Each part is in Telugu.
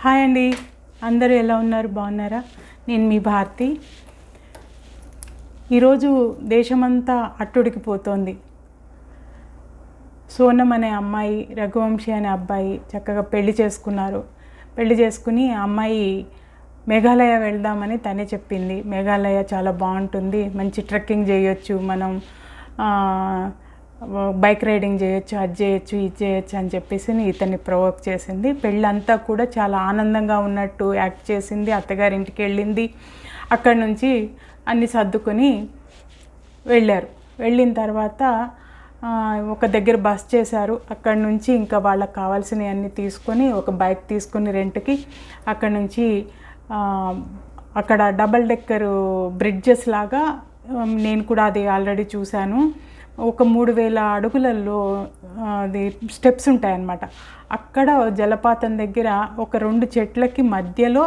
హాయ్ అండి. అందరూ ఎలా ఉన్నారు? బాగున్నారా? నేను మీ భారతి. ఈరోజు దేశమంతా అట్టుడికిపోతోంది. సోనం అనే అమ్మాయి రఘువంశీ అనే అబ్బాయి చక్కగా పెళ్ళి చేసుకున్నారు. పెళ్ళి చేసుకుని ఆ అమ్మాయి మేఘాలయ వెళ్దామని తనే చెప్పింది. మేఘాలయ చాలా బాగుంటుంది. మంచి ట్రెక్కింగ్ చేయొచ్చు. మనం బైక్ రైడింగ్ చేయొచ్చు అది చేయొచ్చు ఇది చేయొచ్చు అని చెప్పేసి ఇతన్ని ప్రొవోక్ చేసింది. పెళ్ళంతా కూడా చాలా ఆనందంగా ఉన్నట్టు యాక్ట్ చేసింది. అత్తగారింటికి వెళ్ళింది. అక్కడి నుంచి అన్ని సర్దుకొని వెళ్ళారు. వెళ్ళిన తర్వాత ఒక దగ్గర బస్ చేశారు. అక్కడ నుంచి ఇంకా వాళ్ళకి కావాల్సినవి అన్నీ తీసుకొని ఒక బైక్ తీసుకొని రెంట్కి అక్కడ నుంచి అక్కడ డబల్ డెక్కర్ బ్రిడ్జెస్ లాగా నేను కూడా అది ఆల్రెడీ చూశాను. ఒక మూడు వేల అడుగులలో అది స్టెప్స్ ఉంటాయన్నమాట. అక్కడ జలపాతం దగ్గర ఒక రెండు చెట్లకి మధ్యలో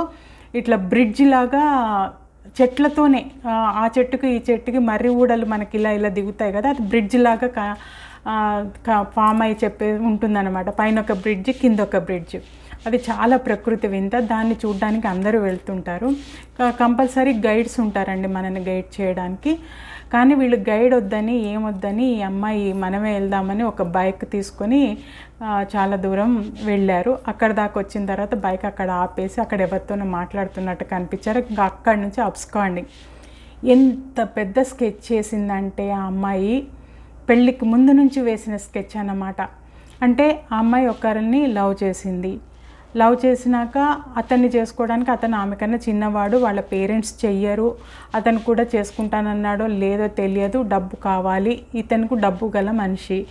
ఇట్లా బ్రిడ్జ్ లాగా చెట్లతోనే ఆ, చెట్టుకు చెట్టుకి ఈ చెట్టుకి మర్రి ఊడలు మనకి ఇలా ఇలా దిగుతాయి కదా అది బ్రిడ్జ్ లాగా ఫామ్ అయి చెప్పే ఉంటుందన్నమాట. పైన ఒక బ్రిడ్జ్ కింద ఒక బ్రిడ్జ్. అది చాలా ప్రకృతి వింత. దాన్ని చూడడానికి అందరూ వెళ్తుంటారు. కంపల్సరీ గైడ్స్ ఉంటారండి మనని గైడ్ చేయడానికి. కానీ వీళ్ళు గైడ్ వద్దని ఏమొద్దని ఈ అమ్మాయి మనమే వెళ్దామని ఒక బైక్ తీసుకొని చాలా దూరం వెళ్ళారు. అక్కడ దాకా వచ్చిన తర్వాత బైక్ అక్కడ ఆపేసి అక్కడ ఎవరితోనో మాట్లాడుతున్నట్టు కనిపించారు. ఇంకా అక్కడి నుంచి అప్స్కాండింగ్ ఎంత పెద్ద స్కెచ్ చేసిందంటే ఆ అమ్మాయి. పెళ్ళికి ముందు నుంచి వేసిన స్కెచ్ అన్నమాట. అంటే ఆ అమ్మాయి ఒకరిని లవ్ చేసింది. లవ్ చేసినాక అతన్ని చేసుకోవడానికి అతను ఆమెకన్నా చిన్నవాడు వాళ్ళ పేరెంట్స్ చెయ్యరు. అతను కూడా చేసుకుంటానన్నాడో లేదో తెలియదు డబ్బు కావాలి. ఇతనికి డబ్బు గల మనిషి.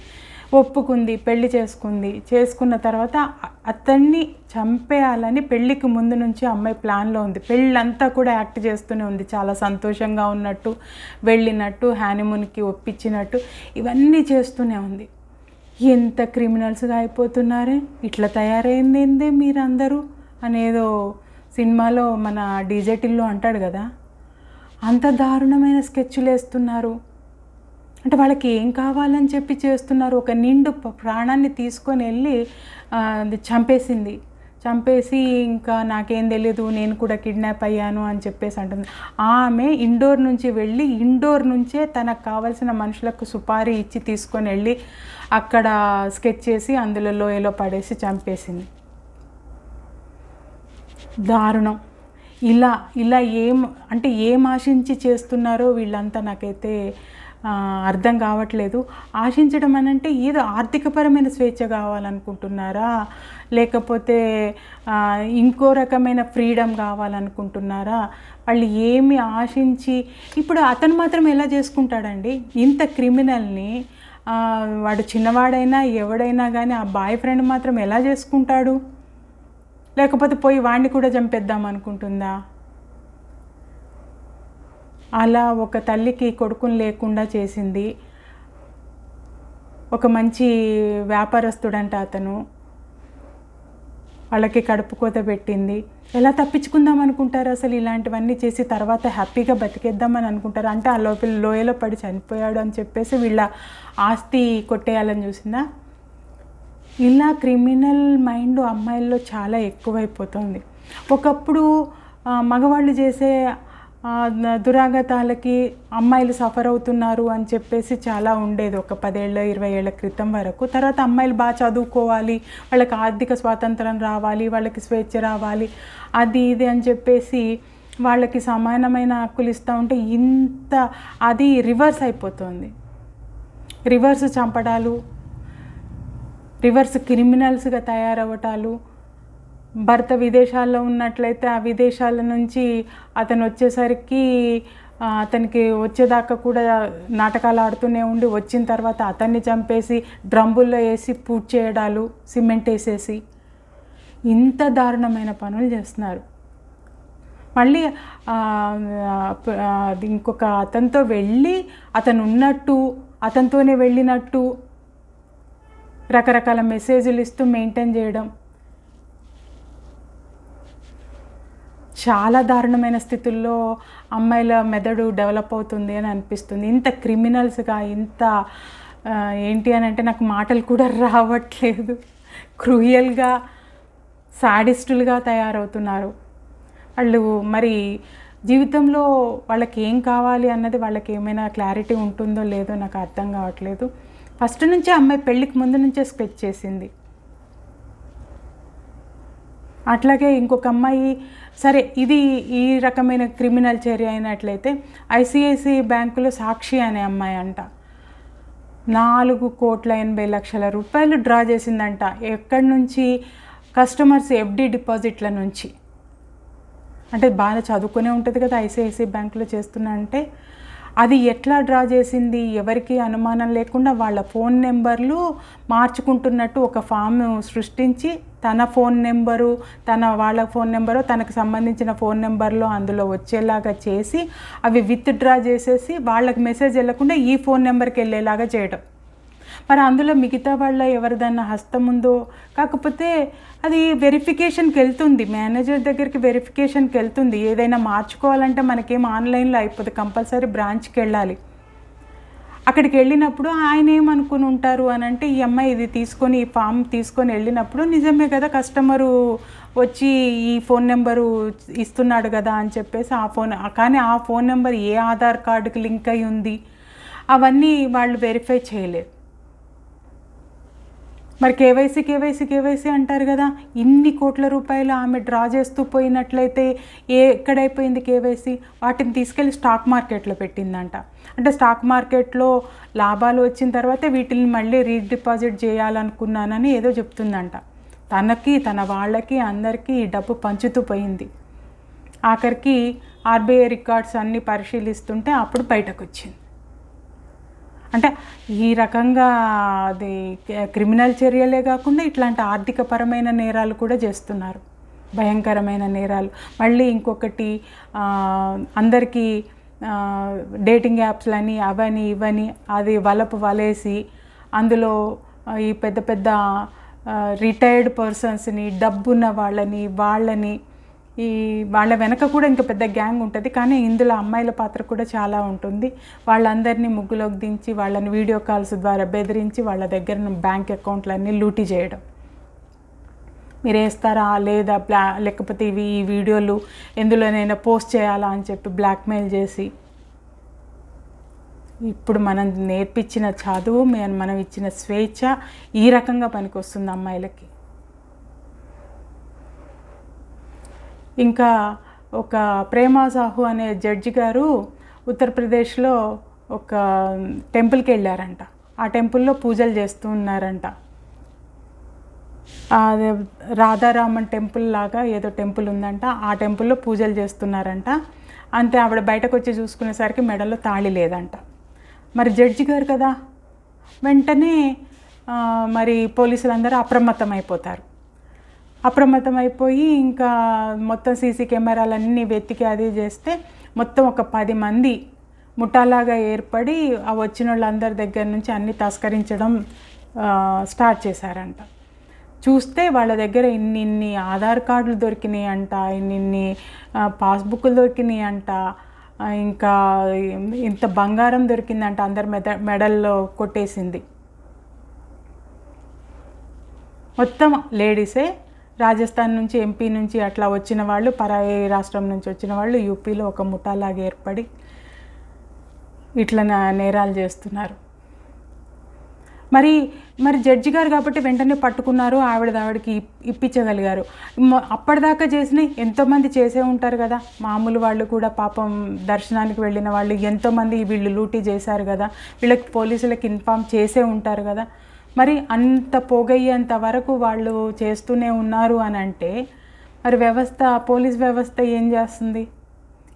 ఒప్పుకుంది పెళ్ళి చేసుకుంది. చేసుకున్న తర్వాత అతన్ని చంపేయాలని పెళ్ళికి ముందు నుంచి అమ్మాయి ప్లాన్లో ఉంది. పెళ్ళంతా కూడా యాక్ట్ చేస్తూనే ఉంది. చాలా సంతోషంగా ఉన్నట్టు వెళ్ళినట్టు హ్యానిమూన్కి ఒప్పించినట్టు. ఇవన్నీ చేస్తూనే ఉంది. ఎంత క్రిమినల్స్గా అయిపోతున్నారే? ఇట్లా తయారైంది ఏంది మీరందరూ? అనేదో సినిమాలో మన డీజేటిల్లో అంటాడు కదా. అంత దారుణమైన స్కెచ్లు వేస్తున్నారు. అంటే వాళ్ళకి ఏం కావాలని చెప్పి చేస్తున్నారు? ఒక నిండు ప్రాణాన్ని తీసుకొని వెళ్ళి అది చంపేసింది. చంపేసి ఇంకా నాకేం తెలియదు నేను కూడా కిడ్నాప్ అయ్యాను అని చెప్పేసి అంటుంది. ఆమె ఇండోర్ నుంచి వెళ్ళి ఇండోర్ నుంచే తనకు కావాల్సిన మనుషులకు సుపారీ ఇచ్చి తీసుకొని వెళ్ళి అక్కడ స్కెచ్ చేసి అందులో లోయలో పడేసి చంపేసింది. దారుణం. ఇలా ఇలా ఏం అంటే ఏం ఆశించి చేస్తున్నారో వీళ్ళంతా నాకైతే అర్థం కావట్లేదు. ఆశించడం అని అంటే ఏదో ఆర్థికపరమైన స్వేచ్ఛ కావాలనుకుంటున్నారా? లేకపోతే ఇంకో రకమైన ఫ్రీడమ్ కావాలనుకుంటున్నారా? వాళ్ళు ఏమి ఆశించి ఇప్పుడు అతను మాత్రం ఎలా చేసుకుంటాడండి? ఇంత క్రిమినల్ని వాడు చిన్నవాడైనా ఎవడైనా కానీ ఆ బాయ్ ఫ్రెండ్ మాత్రం ఎలా చేసుకుంటాడు? లేకపోతే పోయి వాడిని కూడా చంపేద్దాం అనుకుంటుందా? అలా ఒక తల్లికి కొడుకుని లేకుండా చేసింది. ఒక మంచి వ్యాపారస్తుడంట అతను. వాళ్ళకి కడుపు కోత పెట్టింది. ఎలా తప్పించుకుందాం అనుకుంటారు అసలు ఇలాంటివన్నీ చేసి తర్వాత హ్యాపీగా బతికేద్దామని అనుకుంటారు? అంటే ఆ లోపల లోయలో పడి చనిపోయాడు అని చెప్పేసి వీళ్ళ ఆస్తి కొట్టేయాలని చూసిందా? ఇలా క్రిమినల్ మైండ్ అమ్మాయిల్లో చాలా ఎక్కువైపోతుంది. ఒకప్పుడు మగవాళ్ళు చేసే దురాగతాలకి అమ్మాయిలు సఫర్ అవుతున్నారు అని చెప్పేసి చాలా ఉండేది. ఒక పదేళ్ళ ఇరవై ఏళ్ళ క్రితం వరకు. తర్వాత అమ్మాయిలు బాగా చదువుకోవాలి వాళ్ళకి ఆర్థిక స్వాతంత్రం రావాలి వాళ్ళకి స్వేచ్ఛ రావాలి అది ఇది అని చెప్పేసి వాళ్ళకి సమానమైన హక్కులు ఇస్తూ ఉంటే ఇంత అది రివర్స్ అయిపోతుంది. రివర్స్ చంపడాలు రివర్స్ క్రిమినల్స్గా తయారవటాలు భర్త విదేశాల్లో ఉన్నట్లయితే ఆ విదేశాల నుంచి అతను వచ్చేసరికి అతనికి వచ్చేదాకా కూడా నాటకాలు ఆడుతూనే ఉండి వచ్చిన తర్వాత అతన్ని చంపేసి డ్రమ్ముల్లో వేసి పూట్ చేయడాలు సిమెంట్ వేసేసి ఇంత దారుణమైన పనులు చేస్తున్నారు. మళ్ళీ ఇంకొక అతనితో వెళ్ళి అతను ఉన్నట్టు అతనితోనే వెళ్ళినట్టు రకరకాల మెసేజ్లు ఇస్తూ మెయింటైన్ చేయడం. చాలా దారుణమైన స్థితుల్లో అమ్మాయిల మెదడు డెవలప్ అవుతుంది అని అనిపిస్తుంది. ఇంత క్రిమినల్స్గా ఇంత ఏంటి అని అంటే నాకు మాటలు కూడా రావట్లేదు. క్రూయల్గా సాడిస్టులుగా తయారవుతున్నారు. వాళ్ళు మరి జీవితంలో వాళ్ళకి ఏం కావాలి అన్నది వాళ్ళకి ఏమైనా క్లారిటీ ఉంటుందో లేదో నాకు అర్థం కావట్లేదు. ఫస్ట్ నుంచే అమ్మాయి పెళ్ళికి ముందు నుంచే స్కెచ్ చేసింది. అట్లాగే ఇంకొక అమ్మాయి సరే ఇది ఈ రకమైన క్రిమినల్ చర్య అయినట్లయితే ఐసిఐసిఐ బ్యాంకులో సాక్షి అనే అమ్మాయి అంట. నాలుగు కోట్ల ఎనభై లక్షల రూపాయలు డ్రా చేసిందంట. ఎక్కడి నుంచి? కస్టమర్స్ ఎఫ్డి డిపాజిట్ల నుంచి. అంటే బాగా చదువుకునే ఉంటుంది కదా ఐసిఐసిఐ బ్యాంకులో చేస్తున్నా అంటే అది ఎట్లా డ్రా చేసింది? ఎవరికి అనుమానం లేకుండా వాళ్ళ ఫోన్ నెంబర్లు మార్చుకుంటున్నట్టు ఒక ఫామ్ సృష్టించి తన ఫోన్ నెంబరు తన వాళ్ళ ఫోన్ నెంబరు తనకు సంబంధించిన ఫోన్ నెంబర్లో అందులో వచ్చేలాగా చేసి అవి విత్ డ్రా చేసేసి వాళ్ళకి మెసేజ్ వెళ్ళకుండా ఈ ఫోన్ నెంబర్కి వెళ్ళేలాగా చేయడం మరి అందులో మిగతా వాళ్ళ ఎవరిదన్నా హస్తం ఉందో? కాకపోతే అది వెరిఫికేషన్కి వెళ్తుంది. మేనేజర్ దగ్గరికి వెరిఫికేషన్కి వెళ్తుంది. ఏదైనా మార్చుకోవాలంటే మనకేం ఆన్లైన్లో అయిపోతుంది కంపల్సరీ బ్రాంచ్కి వెళ్ళాలి. అక్కడికి వెళ్ళినప్పుడు ఆయన ఏమనుకుని ఉంటారు అని అంటే ఈ అమ్మాయి ఇది తీసుకొని ఈ ఫామ్ తీసుకొని వెళ్ళినప్పుడు నిజమే కదా కస్టమరు వచ్చి ఈ ఫోన్ నెంబరు ఇస్తున్నాడు కదా అని చెప్పేసి ఆ ఫోన్ కానీ ఆ ఫోన్ నెంబర్ ఏ ఆధార్ కార్డుకి లింక్ అయి ఉంది? అవన్నీ వాళ్ళు వెరిఫై చేయలేరు మరి కేవైసీ కేవైసీ కేవైసీ అంటారు కదా. ఇన్ని కోట్ల రూపాయలు ఆమె డ్రా చేస్తూ పోయినట్లయితే ఏ ఎక్కడైపోయింది కేవైసీ? వాటిని తీసుకెళ్ళి స్టాక్ మార్కెట్లో పెట్టిందంట. అంటే స్టాక్ మార్కెట్లో లాభాలు వచ్చిన తర్వాతే వీటిని మళ్ళీ రీడిపాజిట్ చేయాలనుకున్నానని ఏదో చెప్తుందంట. తనకి తన వాళ్ళకి అందరికీ ఈ డబ్బు పంచుతూ పోయింది. ఆఖరికి ఆర్బీఐ రికార్డ్స్ అన్నీ పరిశీలిస్తుంటే అప్పుడు బయటకు వచ్చింది అంటే ఈ రకంగా అది క్రిమినల్ చర్యలే కాకుండా ఇట్లాంటి ఆర్థికపరమైన నేరాలు కూడా చేస్తున్నారు. భయంకరమైన నేరాలు. మళ్ళీ ఇంకొకటి అందరికీ డేటింగ్ యాప్స్లని అవని ఇవని అది వలపు వలేసి అందులో ఈ పెద్ద పెద్ద రిటైర్డ్ పర్సన్స్ని డబ్బున్న వాళ్ళని వాళ్ళని ఈ వాళ్ళ వెనక కూడా ఇంకా పెద్ద గ్యాంగ్ ఉంటుంది కానీ ఇందులో అమ్మాయిల పాత్ర కూడా చాలా ఉంటుంది. వాళ్ళందరినీ ముగ్గులోకి దించి వాళ్ళని వీడియో కాల్స్ ద్వారా బెదిరించి వాళ్ళ దగ్గర బ్యాంక్ అకౌంట్లన్నీ లూటీ చేయడం. మీరు వేస్తారా? లేదా బ్లా లేకపోతే ఇవి ఈ వీడియోలు ఎందులోనైనా పోస్ట్ చేయాలా అని చెప్పి బ్లాక్మెయిల్ చేసి ఇప్పుడు మనం నేర్పించిన చదువు మనం ఇచ్చిన స్వేచ్ఛ ఈ రకంగా పనికొస్తుంది అమ్మాయిలకి. ఇంకా ఒక ప్రేమా సాహు అనే జడ్జి గారు ఉత్తరప్రదేశ్లో ఒక టెంపుల్కి వెళ్ళారంట. ఆ టెంపుల్లో పూజలు చేస్తూ ఉన్నారంట. రాధారామన్ టెంపుల్ లాగా ఏదో టెంపుల్ ఉందంట. ఆ టెంపుల్లో పూజలు చేస్తున్నారంట. అంతే ఆవిడ బయటకు వచ్చి చూసుకునేసరికి మెడలో తాళి లేదంట. మరి జడ్జి గారు కదా? వెంటనే మరి పోలీసులందరూ అప్రమత్తం అయిపోతారు అప్రమత్తమైపోయి అయిపోయి ఇంకా మొత్తం సీసీ కెమెరాలన్నీ వెతికి అది చేస్తే మొత్తం ఒక పది మంది ముఠాలాగా ఏర్పడి ఆ వచ్చిన వాళ్ళందరి దగ్గర నుంచి అన్ని తస్కరించడం స్టార్ట్ చేశారంట. చూస్తే వాళ్ళ దగ్గర ఇన్ని ఇన్ని ఆధార్ కార్డులు దొరికినాయి అంట ఇన్ని పాస్బుక్లు దొరికినాయి అంట ఇంకా ఇంత బంగారం దొరికిందంట అందరి మెద మెడల్లో కొట్టేసింది. మొత్తం లేడీసే రాజస్థాన్ నుంచి ఎంపీ నుంచి అట్లా వచ్చిన వాళ్ళు పరాయి రాష్ట్రం నుంచి వచ్చిన వాళ్ళు యూపీలో ఒక ముఠాలాగా ఏర్పడి ఇట్లా నేరాలు చేస్తున్నారు. మరి మరి జడ్జి గారు కాబట్టి వెంటనే పట్టుకున్నారు ఆవిడ ఆవిడకి ఇప్పించగలిగారు. అప్పటిదాకా చేసిన ఎంతోమంది చేసే ఉంటారు కదా. మామూలు వాళ్ళు కూడా పాపం దర్శనానికి వెళ్ళిన వాళ్ళు ఎంతోమంది వీళ్ళు లూటీ చేశారు కదా. వీళ్ళకి పోలీసులకు ఇన్ఫామ్ చేసే ఉంటారు కదా. మరి అంత పోగయ్యేంత వరకు వాళ్ళు చేస్తూనే ఉన్నారు అని అంటే మరి వ్యవస్థ పోలీస్ వ్యవస్థ ఏం చేస్తుంది?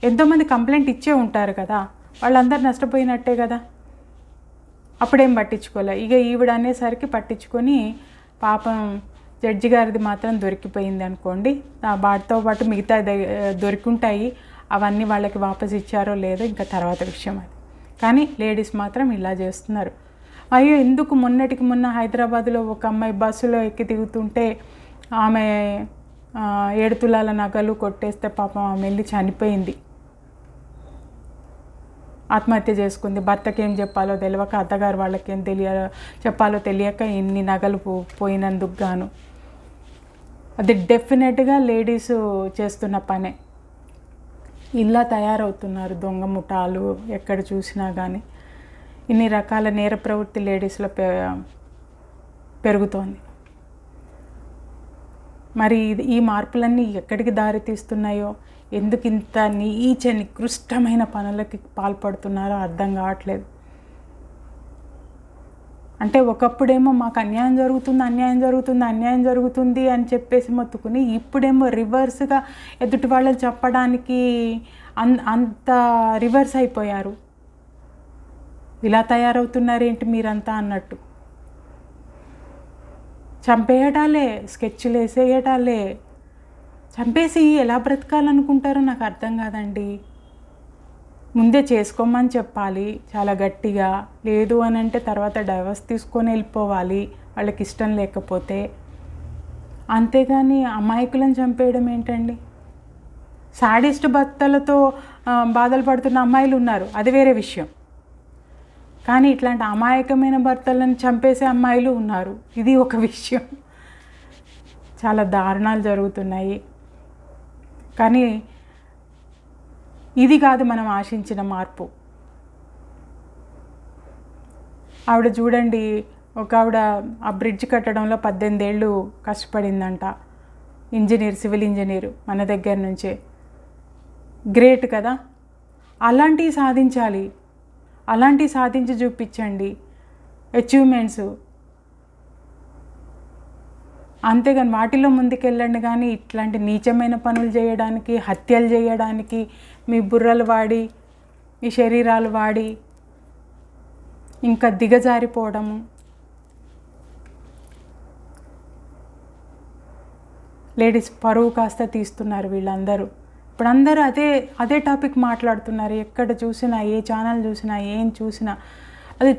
ఎంతోమంది కంప్లైంట్ ఇచ్చే ఉంటారు కదా వాళ్ళందరూ నష్టపోయినట్టే కదా. అప్పుడేం పట్టించుకోలే. ఇక ఈవిడ అనేసరికి పట్టించుకొని పాపం జడ్జి గారిది మాత్రం దొరికిపోయింది అనుకోండి. వాటితో పాటు మిగతా దొరికింటాయి. అవన్నీ వాళ్ళకి వాపస్ ఇచ్చారో లేదో ఇంకా తర్వాత విషయం అది. కానీ లేడీస్ మాత్రం ఇలా చేస్తున్నారు. అయ్యో ఎందుకు మొన్నటికి మొన్న హైదరాబాద్లో ఒక అమ్మాయి బస్సులో ఎక్కి దిగుతుంటే ఆమె ఆ, ఏడు తులాల నగలు కొట్టేస్తే పాపం ఆమె వెళ్ళి చనిపోయింది. ఆత్మహత్య చేసుకుంది. భర్తకి ఏం చెప్పాలో తెలియక అత్తగారు వాళ్ళకి ఏం తెలియ చెప్పాలో తెలియక ఇన్ని నగలు పో- పోయినందుకు గాను. అది డెఫినెట్గా లేడీస్ చేస్తున్న పనే. ఇలా తయారవుతున్నారు దొంగ ముఠాలు ఎక్కడ చూసినా కానీ ఇన్ని రకాల నేర ప్రవృత్తి లేడీస్లో పె పెరుగుతోంది. మరి ఇది- ఈ మార్పులన్నీ ఎక్కడికి దారి తీస్తున్నాయో ఎందుకు ఇంత నీచ నికృష్టమైన పనులకి పాల్పడుతున్నారో అర్థం కావట్లేదు. అంటే ఒకప్పుడేమో మాకు అన్యాయం జరుగుతుంది అన్యాయం జరుగుతుంది అన్యాయం జరుగుతుంది అని చెప్పేసి మొత్తుకుని ఇప్పుడేమో రివర్స్గా ఎదుటి వాళ్ళని చెప్పడానికి అంత రివర్స్ అయిపోయారు. ఇలా తయారవుతున్నారేంటి మీరంతా అన్నట్టు. చంపేయటాలే స్కెచ్లు వేసేయటాలే. చంపేసి ఎలా బ్రతకాలనుకుంటారో నాకు అర్థం కాదండి. ముందే చేసుకోమని చెప్పాలి చాలా గట్టిగా. లేదు అని అంటే తర్వాత డైవర్స్ తీసుకొని వెళ్ళిపోవాలి వాళ్ళకి ఇష్టం లేకపోతే. అంతేగాని అమాయకులను చంపేయడం ఏంటండి? సాడిస్ట్ భర్తలతో బాధలు పడుతున్న అమ్మాయిలు ఉన్నారు అది వేరే విషయం. కానీ ఇట్లాంటి అమాయకమైన భర్తలను చంపేసే అమ్మాయిలు ఉన్నారు. ఇది ఒక విషయం. చాలా దారుణాలు జరుగుతున్నాయి. కానీ ఇది కాదు మనం ఆశించిన మార్పు. ఆవిడ చూడండి ఒక ఆవిడ ఆ బ్రిడ్జ్ కట్టడంలో పద్దెనిమిదేళ్ళు కష్టపడిందంట. ఇంజనీర్ సివిల్ ఇంజనీర్ మన దగ్గర నుంచే. గ్రేట్ కదా? అలాంటివి సాధించాలి. అలాంటివి సాధించి చూపించండి. అచీవ్మెంట్స్ అంతేగాని వాటిలో ముందుకెళ్ళండి కానీ ఇట్లాంటి నీచమైన పనులు చేయడానికి హత్యలు చేయడానికి మీ బుర్రలు వాడి మీ శరీరాలు వాడి ఇంకా దిగజారిపోవడము లేడీస్ పరువు కాస్త తీస్తున్నారు వీళ్ళందరూ. ఇప్పుడు అందరూ అదే అదే టాపిక్ మాట్లాడుతున్నారు. ఎక్కడ చూసినా ఏ ఛానల్ చూసినా ఏం చూసినా. అది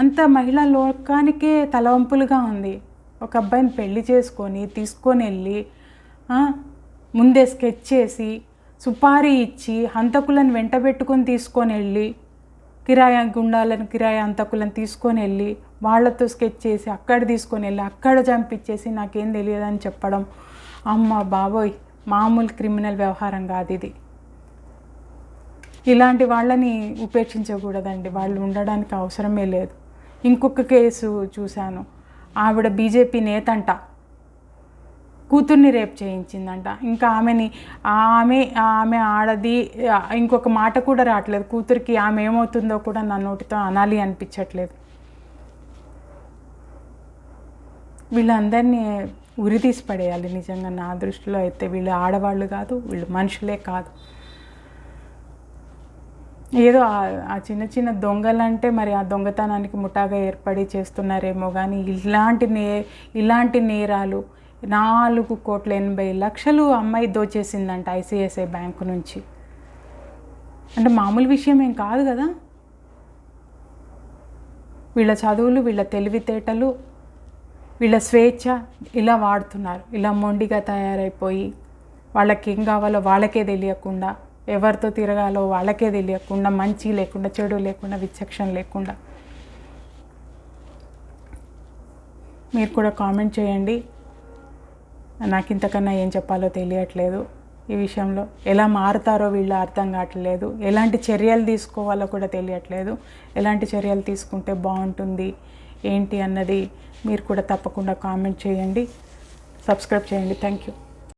అంత మహిళా లోకానికే తలవంపులుగా ఉంది. ఒక అబ్బాయిని పెళ్ళి చేసుకొని తీసుకొని వెళ్ళి ముందే స్కెచ్ చేసి సుపారీ ఇచ్చి హంతకులను వెంటబెట్టుకొని తీసుకొని వెళ్ళి కిరాయి గుండాలను కిరాయి హంతకులను తీసుకొని వెళ్ళి వాళ్ళతో స్కెచ్ చేసి అక్కడ తీసుకొని వెళ్ళి అక్కడ చంపించేసి నాకేం తెలియదని చెప్పడం. అమ్మ బాబోయ్! మామూలు క్రిమినల్ వ్యవహారం కాదు ఇది. ఇలాంటి వాళ్ళని ఉపేక్షించకూడదండి. వాళ్ళు ఉండడానికి అవసరమే లేదు. ఇంకొక కేసు చూశాను. ఆవిడ బీజేపీ నేతంట. కూతుర్ని రేప్ చేయించిందంట. ఇంకా ఆమెని ఆమె ఆమె ఆడది ఇంకొక మాట కూడా రావట్లేదు. కూతురికి ఆమె ఏమవుతుందో కూడా నా నోటితో అనాలి అనిపించట్లేదు. వీళ్ళందరినీ ఉరి తీసి పడేయాలి. నిజంగా నా దృష్టిలో అయితే వీళ్ళు ఆడవాళ్ళు కాదు వీళ్ళు మనుషులే కాదు. ఏదో ఆ- చిన్న చిన్న దొంగలంటే మరి ఆ దొంగతనానికి ముఠాగా ఏర్పడి చేస్తున్నారేమో కానీ ఇలాంటి నే ఇలాంటి నేరాలు నాలుగు కోట్ల ఎనభై లక్షలు అమ్మాయి దోచేసిందంట ఐసిఐసిఐ బ్యాంకు నుంచి. అంటే మామూలు విషయం ఏం కాదు కదా? వీళ్ళ చదువులు వీళ్ళ తెలివితేటలు వీళ్ళ స్వేచ్ఛ ఇలా వాడుతున్నారు. ఇలా మొండిగా తయారైపోయి వాళ్ళకి ఏం కావాలో వాళ్ళకే తెలియకుండా ఎవరితో తిరగాలో వాళ్ళకే తెలియకుండా మంచి లేకుండా చెడు లేకుండా విచక్షణ లేకుండా. మీరు కూడా కామెంట్ చేయండి. నాకు ఇంతకన్నా ఏం చెప్పాలో తెలియట్లేదు ఈ విషయంలో. ఎలా మారుతారో వీళ్ళు అర్థం కావట్లేదు. ఎలాంటి చర్యలు తీసుకోవాలో కూడా తెలియట్లేదు. ఎలాంటి చర్యలు తీసుకుంటే బాగుంటుంది ఏంటి అన్నది మీరు కూడా తప్పకుండా కామెంట్ చేయండి. సబ్స్క్రైబ్ చేయండి. Thank you.